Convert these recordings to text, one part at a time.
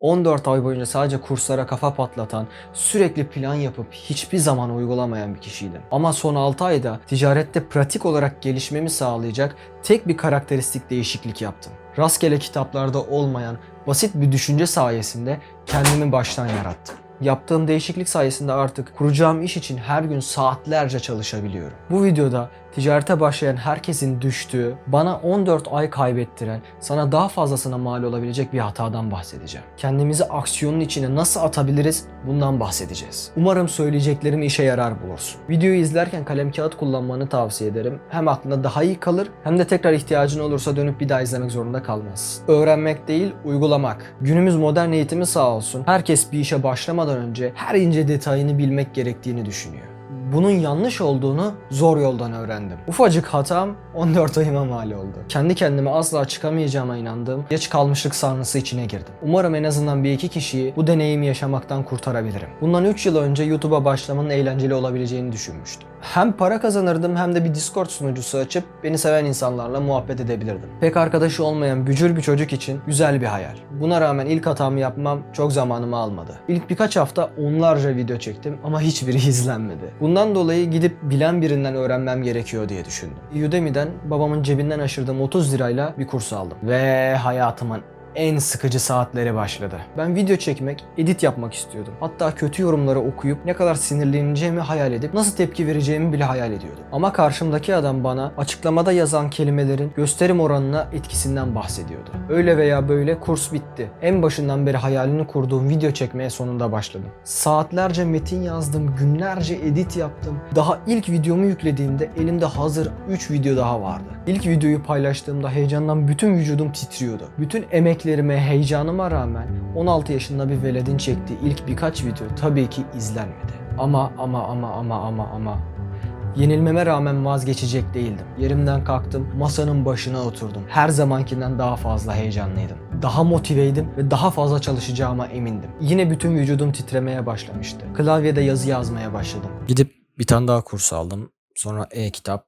14 ay boyunca sadece kurslara kafa patlatan, sürekli plan yapıp hiçbir zaman uygulamayan bir kişiydim. Ama son 6 ayda ticarette pratik olarak gelişmemi sağlayacak tek bir karakteristik değişiklik yaptım. Rastgele kitaplarda olmayan basit bir düşünce sayesinde kendimi baştan yarattım. Yaptığım değişiklik sayesinde artık kuracağım iş için her gün saatlerce çalışabiliyorum. Bu videoda ticarete başlayan herkesin düştüğü, bana 14 ay kaybettiren, sana daha fazlasına mal olabilecek bir hatadan bahsedeceğim. Kendimizi aksiyonun içine nasıl atabiliriz bundan bahsedeceğiz. Umarım söyleyeceklerim işe yarar bulursun. Videoyu izlerken kalem kağıt kullanmanı tavsiye ederim. Hem aklında daha iyi kalır hem de tekrar ihtiyacın olursa dönüp bir daha izlemek zorunda kalmazsın. Öğrenmek değil, uygulamak. Günümüz modern eğitimi sağ olsun. Herkes bir işe başlamadan önce her ince detayını bilmek gerektiğini düşünüyor bunun yanlış olduğunu zor yoldan öğrendim. Ufacık hatam 14 ayıma mal oldu. Kendi kendime asla çıkamayacağıma inandığım geç kalmışlık sarnısı içine girdim. Umarım en azından bir iki kişiyi bu deneyimi yaşamaktan kurtarabilirim. Bundan 3 yıl önce YouTube'a başlamanın eğlenceli olabileceğini düşünmüştüm. Hem para kazanırdım hem de bir Discord sunucusu açıp beni seven insanlarla muhabbet edebilirdim. Pek arkadaşı olmayan bücür bir çocuk için güzel bir hayal. Buna rağmen ilk hatamı yapmam çok zamanımı almadı. İlk birkaç hafta onlarca video çektim ama hiçbiri izlenmedi. Bundan dolayı gidip bilen birinden öğrenmem gerekiyor diye düşündüm. Udemy'den babamın cebinden aşırdığım 30 lirayla bir kurs aldım. Ve hayatımın en sıkıcı saatleri başladı. Ben video çekmek, edit yapmak istiyordum. Hatta kötü yorumları okuyup ne kadar sinirleneceğimi hayal edip nasıl tepki vereceğimi bile hayal ediyordum. Ama karşımdaki adam bana açıklamada yazan kelimelerin gösterim oranına etkisinden bahsediyordu. Öyle veya böyle kurs bitti. En başından beri hayalini kurduğum video çekmeye sonunda başladım. Saatlerce metin yazdım, günlerce edit yaptım. Daha ilk videomu yüklediğimde elimde hazır 3 video daha vardı. İlk videoyu paylaştığımda heyecandan bütün vücudum titriyordu. Bütün emeklerime, heyecanıma rağmen 16 yaşında bir veledin çektiği ilk birkaç video tabii ki izlenmedi. Ama ama ama ama ama ama Yenilmeme rağmen vazgeçecek değildim. Yerimden kalktım, masanın başına oturdum. Her zamankinden daha fazla heyecanlıydım. Daha motiveydim ve daha fazla çalışacağıma emindim. Yine bütün vücudum titremeye başlamıştı. Klavyede yazı yazmaya başladım. Gidip bir tane daha kurs aldım. Sonra e-kitap,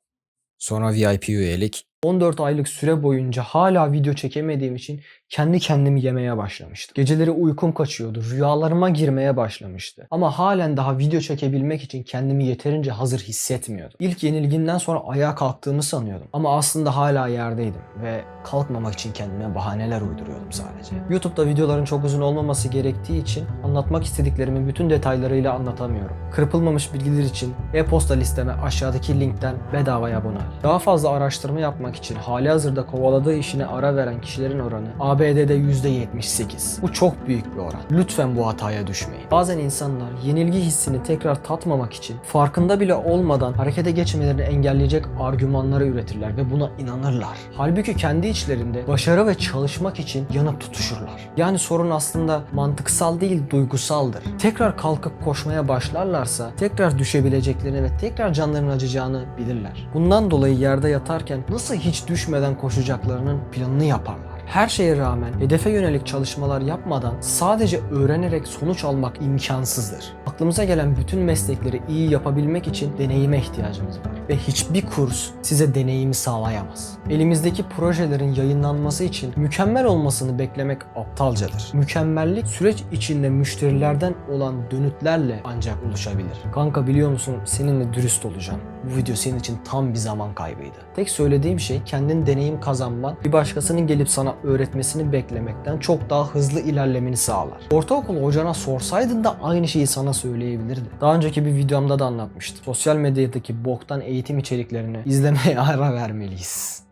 sonra VIP üyelik. 14 aylık süre boyunca hala video çekemediğim için kendi kendimi yemeye başlamıştım. Geceleri uykum kaçıyordu, rüyalarıma girmeye başlamıştı. Ama halen daha video çekebilmek için kendimi yeterince hazır hissetmiyordum. İlk yenilginden sonra ayağa kalktığımı sanıyordum. Ama aslında hala yerdeydim ve kalkmamak için kendime bahaneler uyduruyordum sadece. YouTube'da videoların çok uzun olmaması gerektiği için anlatmak istediklerimi bütün detaylarıyla anlatamıyorum. Kırpılmamış bilgiler için e-posta listeme aşağıdaki linkten bedavaya abone ol. Daha fazla araştırma yapmak için hali hazırda kovaladığı işine ara veren kişilerin oranı ABD'de %78. Bu çok büyük bir oran. Lütfen bu hataya düşmeyin. Bazen insanlar yenilgi hissini tekrar tatmamak için farkında bile olmadan harekete geçmelerini engelleyecek argümanları üretirler ve buna inanırlar. Halbuki kendi içlerinde başarı ve çalışmak için yanıp tutuşurlar. Yani sorun aslında mantıksal değil duygusaldır. Tekrar kalkıp koşmaya başlarlarsa tekrar düşebileceklerini ve tekrar canlarının acıyacağını bilirler. Bundan dolayı yerde yatarken nasıl hiç düşmeden koşacaklarının planını yaparlar. Her şeye rağmen hedefe yönelik çalışmalar yapmadan sadece öğrenerek sonuç almak imkansızdır. Aklımıza gelen bütün meslekleri iyi yapabilmek için deneyime ihtiyacımız var. Ve hiçbir kurs size deneyimi sağlayamaz. Elimizdeki projelerin yayınlanması için mükemmel olmasını beklemek aptalcadır. Mükemmellik süreç içinde müşterilerden olan dönütlerle ancak oluşabilir. Kanka biliyor musun seninle dürüst olacağım. Bu video senin için tam bir zaman kaybıydı. Tek söylediğim şey kendin deneyim kazanman, bir başkasının gelip sana öğretmesini beklemekten çok daha hızlı ilerlemeni sağlar. Ortaokul hocana sorsaydın da aynı şeyi sana söyleyebilirdi. Daha önceki bir videomda da anlatmıştım. Sosyal medyadaki boktan eğitim içeriklerini izlemeye ara vermeliyiz.